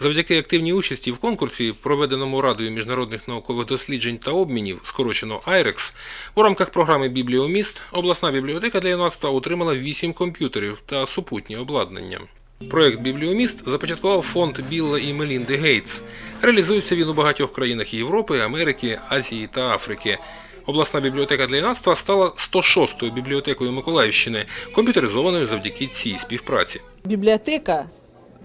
Завдяки активній участі в конкурсі, проведеному Радою міжнародних наукових досліджень та обмінів, скорочено IREX, у рамках програми Бібліоміст обласна бібліотека для юнацтва отримала 8 комп'ютерів та супутні обладнання. Проект Бібліоміст започаткував фонд Білла і Мелінди Гейтс. Реалізується він у багатьох країнах Європи, Америки, Азії та Африки. Обласна бібліотека для юнацтва стала 106-ю бібліотекою Миколаївщини, комп'ютеризованою завдяки цій співпраці. Бібліотека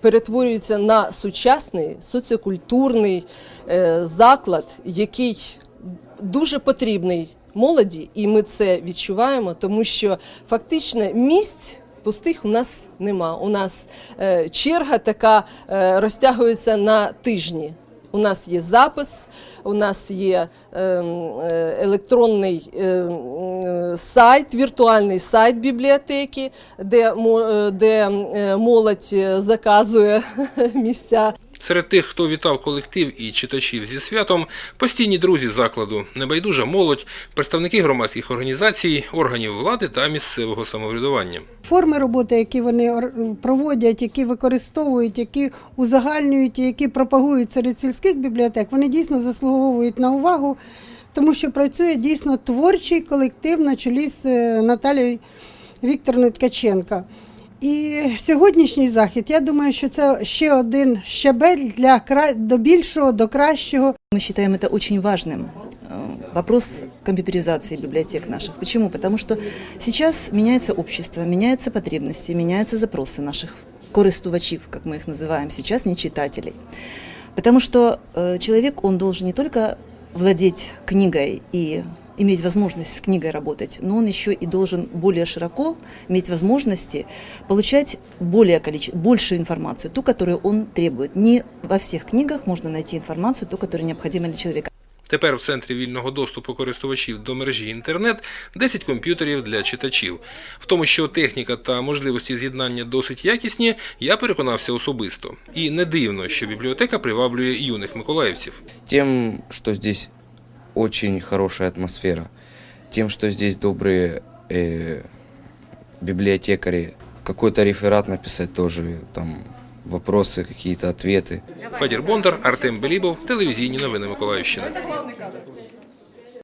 перетворюється на сучасний соціокультурний е, заклад, який дуже потрібний молоді, і ми це відчуваємо, тому що фактично місць. Пустих у нас нема. У нас е, черга така е, розтягується на тижні. У нас є запис, у нас є е, е, електронний е, сайт, віртуальний сайт бібліотеки, де, е, молодь заказує місця. Серед тих, хто вітав колектив і читачів зі святом, постійні друзі закладу, небайдужа молодь, представники громадських організацій, органів влади та місцевого самоврядування. Форми роботи, які вони проводять, які використовують, які узагальнюють, і які пропагують серед сільських бібліотек, вони дійсно заслуговують на увагу, тому що працює дійсно творчий колектив на чолі з е, Наталією Вікторовною Ткаченко. І сьогоднішній захід, я думаю, що це ще один щабель для кра- до більшого, до кращого. Мы считаем это очень важным. э, Вопрос компьютеризации библиотек наших. Почему? Потому что сейчас меняется общество, меняются потребности, меняются запросы наших користувачів, как мы их называем сейчас, не читателей. Потому что э, человек, он должен не только владеть книгой и иметь возможность с книгой работать, но он еще и должен более широко иметь возможности получать более количе... большую информацию, ту, которую он требует. Не во всех книгах можно найти информацию, ту, которая необходима для человека. Тепер в центрі вільного доступу користувачів до мережі інтернет 10 комп'ютерів для читачів. В тому, що техніка та можливості з'єднання досить якісні, я переконався особисто. І не дивно, що бібліотека приваблює юних миколаївців. Тем, что здесь очень хорошая атмосфера, тем, что здесь добрые э, библиотекари, какой-то реферат написать тоже, там вопросы, какие-то ответы. Федір Бондар, Артем Белібов, телевізійні новини Миколаївщини.